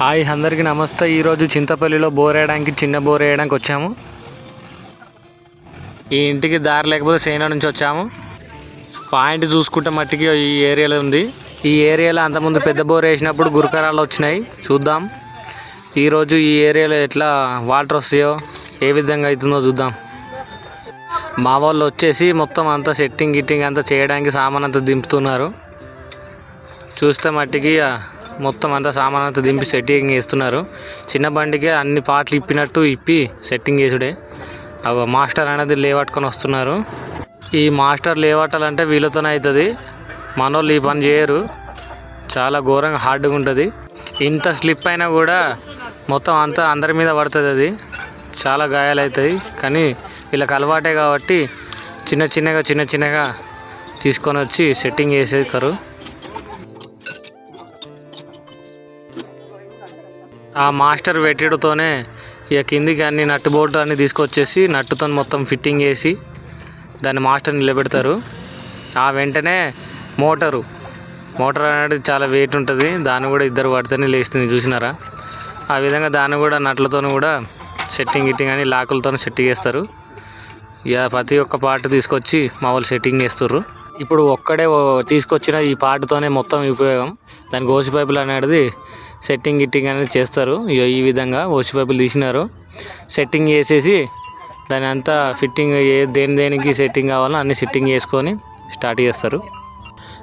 Hi అందరికీ నమస్తే. ఈరోజు చింతపల్లిలో బోర్ వేయడానికి చిన్న బోర్ వేయడానికి వచ్చాము. ఈ ఇంటికి దారి లేకపోతే సేనా నుంచి వచ్చాము. పాయింట్ చూసుకుంటే మట్టికి ఈ ఏరియాలో ఉంది. ఈ ఏరియాలో అంతకుముందు పెద్ద బోర్ వేసినప్పుడు గురకరాలు వచ్చినాయి. చూద్దాం. ఈరోజు ఈ ఏరియాలో ఎట్లా వాటర్ వస్తాయో ఏ విధంగా అవుతుందో చూద్దాం. మా వాళ్ళు వచ్చేసి మొత్తం అంతా సెట్టింగ్ గిట్టింగ్ అంతా చేయడానికి సామాన్ అంతా దింపుతున్నారు. చూస్తే మట్టికి మొత్తం అంతా సామాన్ అంతా దింపి సెట్టింగ్ చేస్తున్నారు. చిన్న బండికే అన్ని పాటలు ఇప్పినట్టు ఇప్పి సెట్టింగ్ చేసుడే. అవి మాస్టర్ అనేది లేవట్టుకొని వస్తున్నారు. ఈ మాస్టర్ లేవట్టాలంటే వీళ్ళతోనే అవుతుంది మనోళ్ళు ఈ పని చేయరు. చాలా ఘోరంగా హార్డ్గా ఉంటుంది. ఇంత స్లిప్ అయినా కూడా మొత్తం అంతా అందరి మీద పడుతుంది అది. చాలా గాయాలు అవుతాయి కానీ వీళ్ళకి అలవాటే కాబట్టి చిన్న చిన్నగా చిన్న చిన్నగా తీసుకొని వచ్చి సెట్టింగ్ చేసేస్తారు. ఆ మాస్టర్ పెట్టడంతోనే ఇక కిందికి అన్ని నట్టు బోల్ట్ అన్ని తీసుకొచ్చేసి నట్టుతో మొత్తం ఫిట్టింగ్ చేసి దాన్ని మాస్టర్ నిలబెడతారు. ఆ వెంటనే మోటారు. మోటార్ అనేది చాలా వెయిట్ ఉంటుంది. దాన్ని కూడా ఇద్దరు పడితేనే లేస్తుంది చూసినారా? ఆ విధంగా దాన్ని కూడా నట్లతో కూడా సెట్టింగ్ గిట్టింగ్ అని లాకులతో సెట్టింగ్ చేస్తారు. ఇక ప్రతి ఒక్క పార్ట్ తీసుకొచ్చి మా వాళ్ళు సెట్టింగ్ చేస్తారు ఇప్పుడు ఒక్కడే ఓ- తీసుకొచ్చిన ఈ పార్ట్తోనే మొత్తం ఉపయోగం. దాని గోసి పైపులు అనేది సెట్టింగ్ గిట్టింగ్ అనేది చేస్తారు. ఇగో ఈ విధంగా ఓసి పైపులు తీసినారు. సెట్టింగ్ చేసేసి దాని అంతా ఫిట్టింగ్ ఏ దేని దేనికి సెట్టింగ్ కావాలో అన్ని సెట్టింగ్ చేసుకొని స్టార్ట్ చేస్తారు.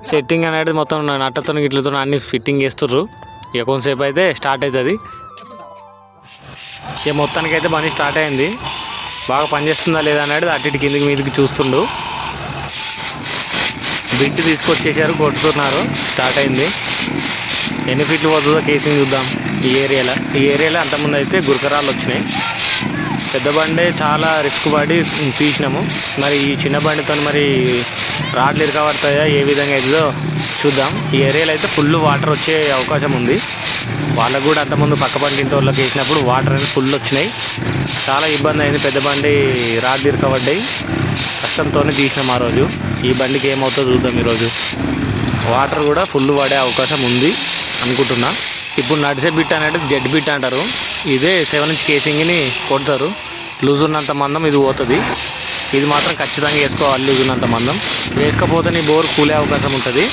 సెట్టింగ్ అనేది మొత్తం నట్టతో గిట్లతో అన్ని ఫిట్టింగ్ చేస్తుర్రు. ఇక కొంతసేపు అయితే స్టార్ట్ అవుతుంది ఇక మొత్తానికి అయితే పని స్టార్ట్ అయింది. బాగా పనిచేస్తుందా లేదా అనేది అటు ఇటు కిందికి మీదకి చూస్తుండు. బిట్ తీసుకొచ్చేసారు కొడుతున్నారు. స్టార్ట్ అయింది. ఎన్ని ఫీట్లు పోతుందో కేసింగ్ చూద్దాం. ఈ ఏరియాలో ఈ ఏరియాలో అంతకుముందు అయితే గురకరాలు వచ్చినాయి. పెద్ద బండే చాలా రిస్క్ పడి తీసినాము. మరి ఈ చిన్న బండితో మరి రాడ్లు ఇరకబడతాయా ఏ విధంగా అవుతుందో చూద్దాం. ఈ ఏరియాలో అయితే ఫుల్ వాటర్ వచ్చే అవకాశం ఉంది. వాళ్ళకు కూడా అంతకుముందు పక్క బండి ఇంటి వాళ్ళకి వేసినప్పుడు వాటర్ అనేది ఫుల్ వచ్చినాయి. చాలా ఇబ్బంది అయింది పెద్ద బండి రాడ్లు ఇరకబడ్డాయి కష్టంతోనే తీసినాం ఆ రోజు. ఈ బండికి ఏమవుతుందో చూద్దాం ఈరోజు. వాటర్ కూడా ఫుల్ పడే అవకాశం ఉంది అనుకుంటున్నా. ఇప్పుడు నడిచే బిట్ అనేది జెడ్ బిట్ అంటారు. ఇదే సెవెన్ ఇంచ్ కేసింగ్ని కొడతారు. లూజ్ ఉన్నంత మందం ఇది పోతుంది. ఇది మాత్రం ఖచ్చితంగా వేసుకోవాలి లూజ్ ఉన్నంత మందం. వేసుకోకపోతే నీ బోర్ కూలే అవకాశం ఉంటుంది.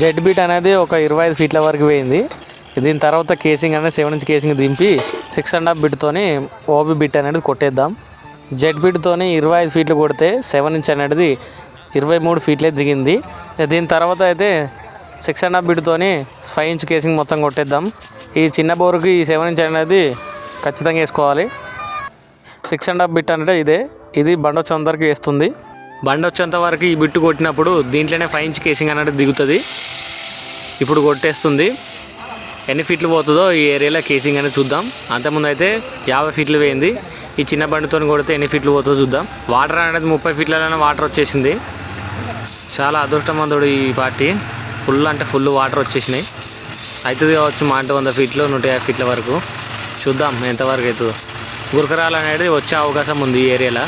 జెడ్ బిట్ అనేది ఒక ఇరవై ఐదు ఫీట్ల వరకు పోయింది. దీని తర్వాత కేసింగ్ అనేది సెవెన్ ఇంచ్ కేసింగ్ దింపి సిక్స్ అండ్ హాఫ్ బిట్తోని ఓబీ బిట్ అనేది కొట్టేద్దాం. జెడ్ బిట్తోని ఇరవై ఐదు ఫీట్లు కొడితే సెవెన్ ఇంచ్ అనేది ఇరవై మూడు ఫీట్లే దిగింది. దీని తర్వాత అయితే సిక్స్ అండ్ హాఫ్ బిడ్తోని ఫైవ్ ఇంచ్ కేసింగ్ మొత్తం కొట్టేద్దాం. ఈ చిన్న బోరుకి ఈ సెవెన్ ఇంచ్ అనేది ఖచ్చితంగా వేసుకోవాలి. సిక్స్ అండ్ హాఫ్ బిట్ అంటే ఇదే. ఇది బండ వచ్చేంత వరకు వేస్తుంది. బండ వచ్చేంత వరకు ఈ బిట్టు కొట్టినప్పుడు దీంట్లోనే ఫైవ్ ఇంచ్ కేసింగ్ అనేది దిగుతుంది. ఇప్పుడు కొట్టేస్తుంది. ఎన్ని ఫీట్లు పోతుందో ఈ ఏరియాలో కేసింగ్ అనేది చూద్దాం. అంతకుముందు అయితే యాభై ఫీట్లు పోయింది. ఈ చిన్న బండితో కొడితే ఎన్ని ఫీట్లు పోతుందో చూద్దాం. వాటర్ అనేది ముప్పై ఫీట్లలోనే వాటర్ వచ్చేసింది. చాలా అదృష్టవంతుడు ఈ పార్టీ. ఫుల్ అంటే ఫుల్ వాటర్ వచ్చేసినాయి. అవుతుంది కావచ్చు మా అంటే వంద ఫీట్లు నూట యాభై ఫీట్ల వరకు. చూద్దాం ఎంతవరకు అవుతుందో గురకరాలు అనేది వచ్చే అవకాశం ఉంది ఈ ఏరియాలో.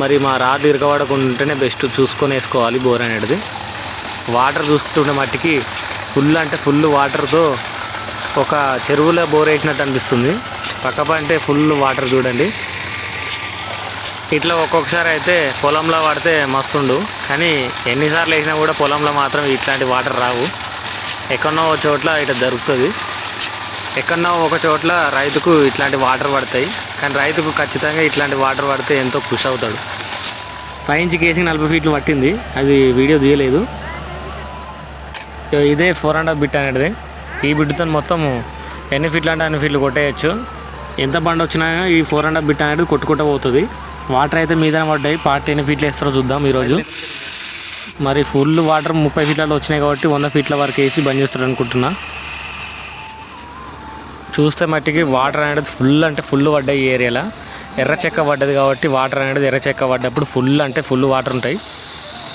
మరి మా రాడ్ ఇరకబడకుండా బెస్ట్ చూసుకొని వేసుకోవాలి బోర్ అనేది. వాటర్ చూసుకుంటున్న మట్టికి ఫుల్ అంటే ఫుల్ వాటర్తో ఒక చెరువులో బోర్ వేసినట్టు అనిపిస్తుంది. పక్క అంటే ఫుల్ వాటర్ చూడండి. ఇట్లా ఒక్కొక్కసారి అయితే పొలంలో పడితే మస్తుండు. కానీ ఎన్నిసార్లు వేసినా కూడా పొలంలో మాత్రం ఇట్లాంటి వాటర్ రావు. ఎక్కడో ఒక చోట్ల ఇట్లా దొరుకుతుంది. ఎక్కడో ఒక చోట్ల రైతుకు ఇట్లాంటి వాటర్ పడతాయి. కానీ రైతుకు ఖచ్చితంగా ఇట్లాంటి వాటర్ పడితే ఎంతో ఖుషి అవుతాడు. ఫైవ్ ఇంచ్ కేసింగ్ నలభై ఫీట్లు పట్టింది. అది వీడియో తీయలేదు. ఇదే ఫోర్ అండ్ హాఫ్ బిట్ అనేది ఈ బిడ్తో మొత్తం ఎన్ని ఫీట్లు అంటే అన్ని ఫీట్లు కొట్టేయచ్చు. ఎంత బండి వచ్చినా ఈ ఫోర్ అండ్ హాఫ్ బిట్ అనేది కొట్టుకుంటూ పోతుంది. వాటర్ అయితే మీద పడ్డాయి. పార్ట్ ఎన్ని ఫీట్లు వేస్తారో చూద్దాం ఈరోజు. మరి ఫుల్ వాటర్ ముప్పై ఫీట్లలో వచ్చినాయి కాబట్టి వంద ఫీట్ల వరకు వేసి బంద్ చేస్తారు అనుకుంటున్నా. చూస్తే మట్టికి వాటర్ అనేది ఫుల్ అంటే ఫుల్ పడ్డాయి ఈ ఏరియాలో. ఎర్ర చెక్క పడ్డది కాబట్టి వాటర్ అనేది ఎర్ర చెక్క పడ్డప్పుడు ఫుల్ అంటే ఫుల్ వాటర్ ఉంటాయి.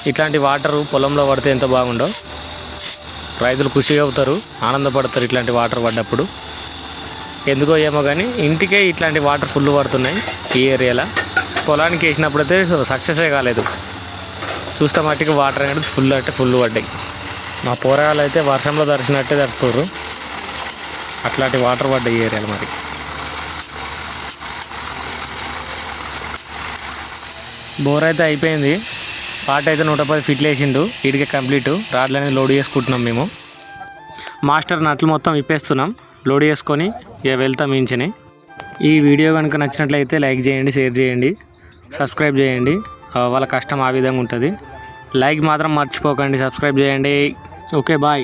ఇట్లాంటి వాటర్ పొలంలో పడితే ఎంత బాగుండో. రైతులు ఖుషిగా అవుతారు ఆనందపడతారు ఇట్లాంటి వాటర్ పడ్డప్పుడు. ఎందుకో ఏమో కానీ ఇంటికే ఇట్లాంటి వాటర్ ఫుల్ పడుతున్నాయి ఈ ఏరియాలో. పొలానికి వేసినప్పుడైతే సక్సెసే కాలేదు. చూస్తే మట్టికి వాటర్ అనేది ఫుల్ అంటే ఫుల్ పడ్డాయి. మా పోరాలు అయితే వర్షంలో దర్శనట్టే తడుతుర్రు అట్లాంటి వాటర్ పడ్డాయి ఈ ఏరియాలో మరి. బోర్ అయితే అయిపోయింది. పాట అయితే నూట పది ఫిట్లు వేసిండు. ఇటుకే కంప్లీట్. రాడ్లు అనేది లోడ్ చేసుకుంటున్నాం మేము. మాస్టర్ నట్లు మొత్తం ఇప్పేస్తున్నాం లోడ్ చేసుకొని ఇక వెళ్తాం ఇంచని. ఈ వీడియో కనుక నచ్చినట్లయితే లైక్ చేయండి షేర్ చేయండి. సబ్స్క్రైబ్ చేయండి. వాళ్ళ కష్టం ఆ విధంగా ఉంటుంది. లైక్ మాత్రం మర్చిపోకండి. సబ్స్క్రైబ్ చేయండి. Okay bye.